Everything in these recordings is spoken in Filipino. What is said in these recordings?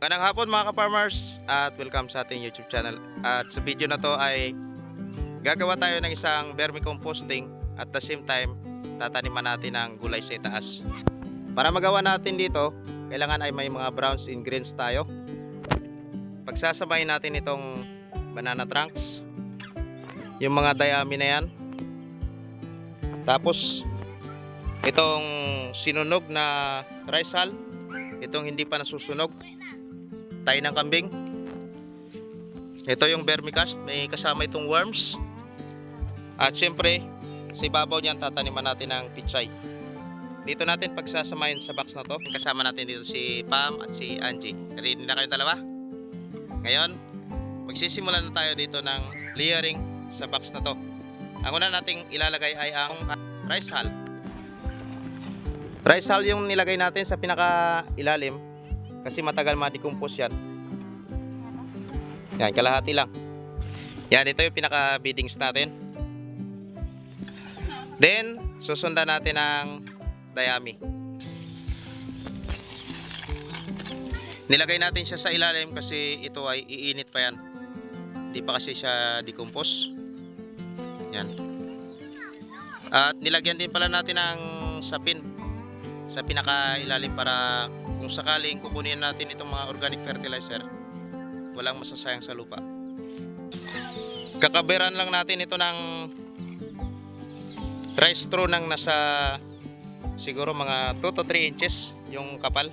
Magandang hapon mga ka-farmers at welcome sa ating YouTube channel. At sa video na to ay gagawa tayo ng isang vermicomposting at the same time tataniman natin ng gulay sa itaas. Para magawa natin dito, kailangan ay may mga browns and greens tayo. Pagsasamahin natin itong banana trunks, yung mga dayami na yan. Tapos itong sinunog na rice hull, itong hindi pa nasusunog, tayo ng kambing. Ito yung vermicast, may kasama itong worms. At syempre, sa ibabaw niyan tataniman natin ng pichay. Dito natin pagsasamahin sa box na to. Kasama natin dito si Pam at si Angie. Ready na kayo dalawa? Ngayon, magsisimula na tayo dito ng layering sa box na to. Ang una nating ilalagay ay ang rice hull. Rice hull yung nilagay natin sa pinaka ilalim kasi matagal ma-decompose yan. Yan, kalahati lang. Yan, ito yung pinaka beadings natin. Then, susundan natin ang dayami. Nilagay natin siya sa ilalim kasi ito ay iinit pa yan. Hindi pa kasi siya decompose. Yan. At nilagyan din pala natin ng sapin sa pinaka ilalim para kung sakaling kukunin natin itong mga organic fertilizer, walang masasayang sa lupa. Kakaberan lang natin ito ng rice straw ng nasa siguro mga 2 to 3 inches yung kapal.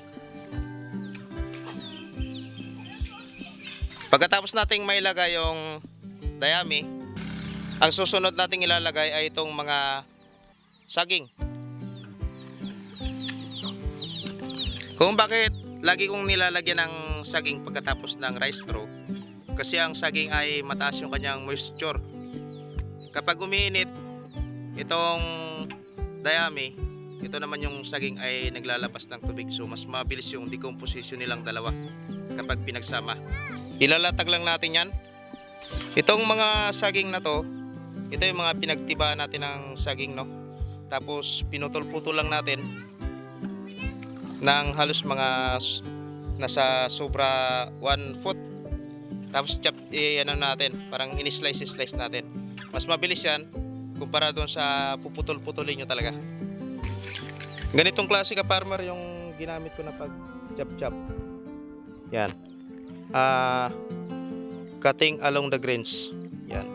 Pagkatapos nating mailagay yung dayami, ang susunod nating ilalagay ay itong mga saging. Kung bakit lagi kong nilalagyan ng saging pagkatapos ng rice straw, kasi ang saging ay mataas yung kanyang moisture. Kapag umiinit, itong dayami, ito naman yung saging ay naglalabas ng tubig. So mas mabilis yung decomposition nilang dalawa kapag pinagsama. Ilalatag lang natin yan. Itong mga saging na to, ito yung mga pinagtibaan natin ng saging, no? Tapos pinutol-putol lang natin ng halos mga nasa sobra 1 foot. Tapos chop, eh, ano natin, parang in-slice-slice natin. Mas mabilis yan kumpara doon sa puputol-putulin nyo talaga. Ganitong klase ka farmer yung ginamit ko na pag chop-chop. Yan. Ah, cutting along the grains. Yan.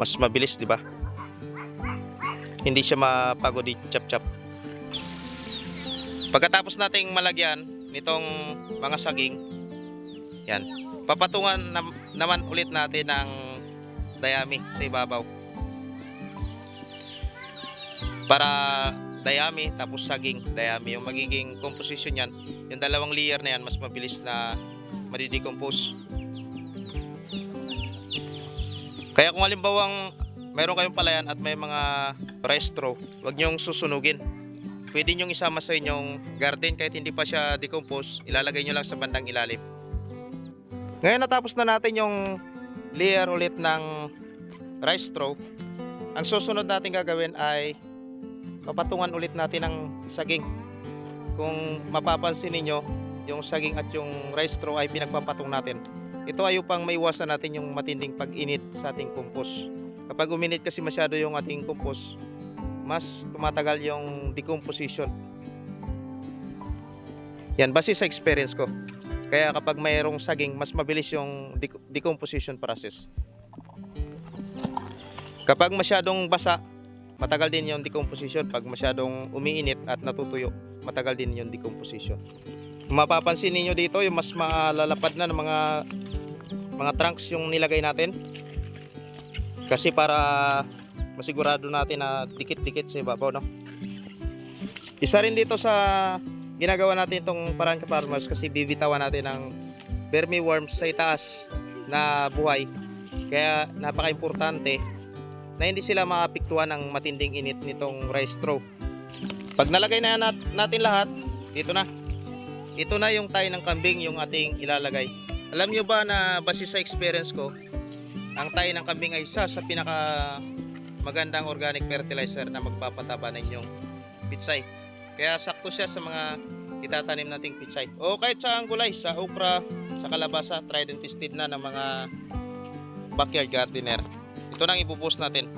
Mas mabilis, di ba? Hindi siya mapagod di chop-chop. Pagkatapos nating malagyan nitong mga saging, yan, papatungan nam- naman ulit natin ng dayami sa ibabaw. Para dayami tapos saging, dayami yung magiging composition yan. Yung dalawang layer na yan mas mabilis na madidecompose. Kaya kung halimbawang mayroon kayong palayan at may mga rice straw, huwag niyong susunugin pwede nyo isama sa inyong garden kahit hindi pa siya decompose, ilalagay nyo lang sa bandang ilalim. Ngayon natapos na natin yung layer ulit ng rice straw. Ang susunod natin gagawin ay papatungan ulit natin ng saging. Kung mapapansin ninyo, yung saging at yung rice straw ay pinagpapatong natin. Ito ay upang maiwasan natin yung matinding pag-init sa ating compost. Kapag uminit kasi masyado yung ating compost, mas tumatagal yung decomposition. Yan, base sa experience ko. Kaya kapag mayroong saging, mas mabilis yung dec- decomposition process. Kapag masyadong basa, matagal din yung decomposition. Pag masyadong umiinit at natutuyo, matagal din yung decomposition. Mapapansin niyo dito, yung mas malalapad na ng mga mga trunks yung nilagay natin. Kasi para masigurado natin na dikit-dikit sa ibabaw, no? Isa rin dito sa ginagawa natin itong paraan ka farmers kasi bibitawan natin ng vermi worms sa itaas na buhay. Kaya napaka-importante na hindi sila maapektuhan ng matinding init nitong rice straw. Pag nalagay na nat- natin lahat, dito na. Ito na yung tayo ng kambing yung ating ilalagay. Alam nyo ba na base sa experience ko, ang tayo ng kambing ay isa sa pinaka magandang organic fertilizer na magpapataba ng inyong pitsay. Kaya sakto siya sa mga itatanim nating pichay. O kahit sa gulay, sa okra, sa kalabasa, tried and tested na ng mga backyard gardener. Ito nang ipupost natin.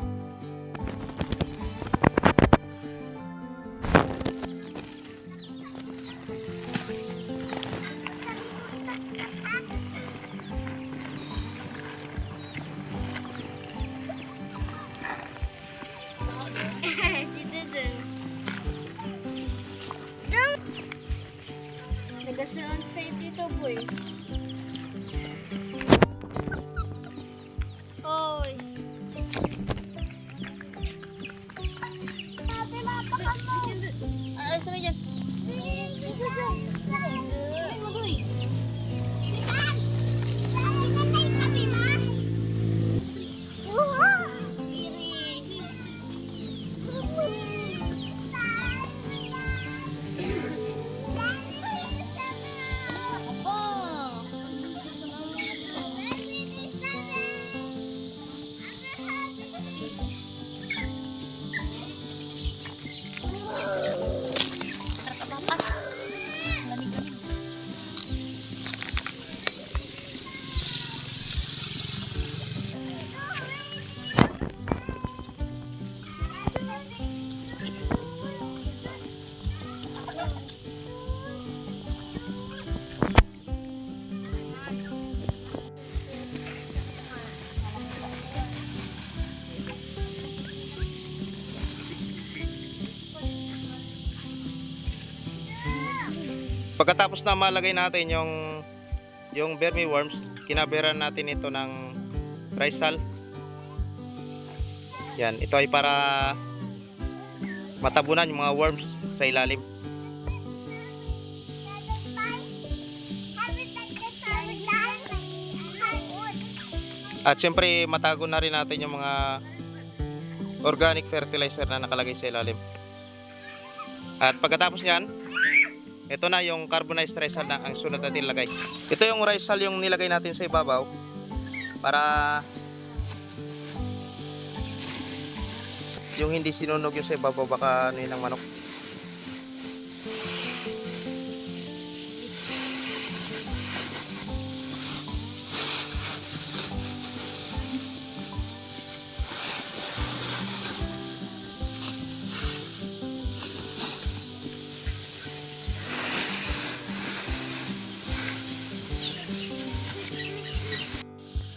тобою. Pagkatapos na malagay natin yung yung vermi worms, kinaberan natin ito ng risal. Yan, ito ay para matabunan yung mga worms sa ilalim. At syempre matago na rin natin yung mga organic fertilizer na nakalagay sa ilalim. At pagkatapos niyan, ito na yung carbonized risal na ang sunod natin ilagay. Ito yung risal yung nilagay natin sa ibabaw para yung hindi sinunog yung sa ibabaw baka ano yun ng manok.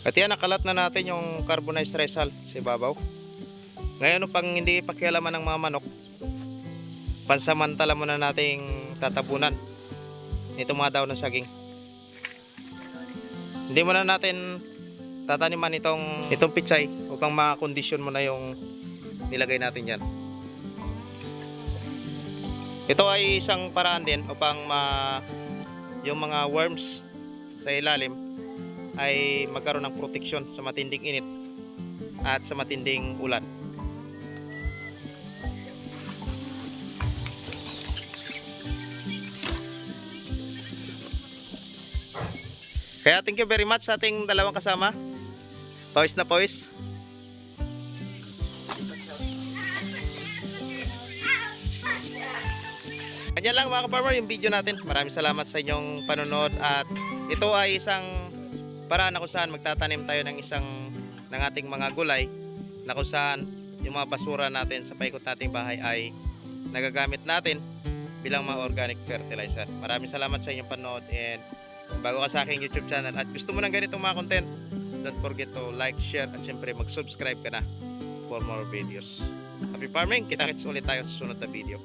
At yan, nakalat na natin yung carbonized risal sa ibabaw. Ngayon, pang hindi pakialaman ng mga manok, pansamantala muna nating tatabunan itong mga daw ng saging. Hindi muna natin tataniman itong, itong pichay upang makakondisyon mo na yung nilagay natin yan. Ito ay isang paraan din upang ma, yung mga worms sa ilalim ay magkaroon ng proteksyon sa matinding init at sa matinding ulan. Kaya thank you very much sa ating dalawang kasama. Pawis na pawis. Ganyan lang mga farmer yung video natin. Maraming salamat sa inyong panonood at ito ay isang paraan na kung saan magtatanim tayo ng isang ng ating mga gulay na kung saan yung mga basura natin sa paikot nating bahay ay nagagamit natin bilang mga organic fertilizer. Maraming salamat sa inyong panonood and bago ka sa aking YouTube channel at gusto mo ng ganitong mga content, don't forget to like, share at syempre mag-subscribe ka na for more videos. Happy farming! Kita-kits ulit tayo sa sunod na video.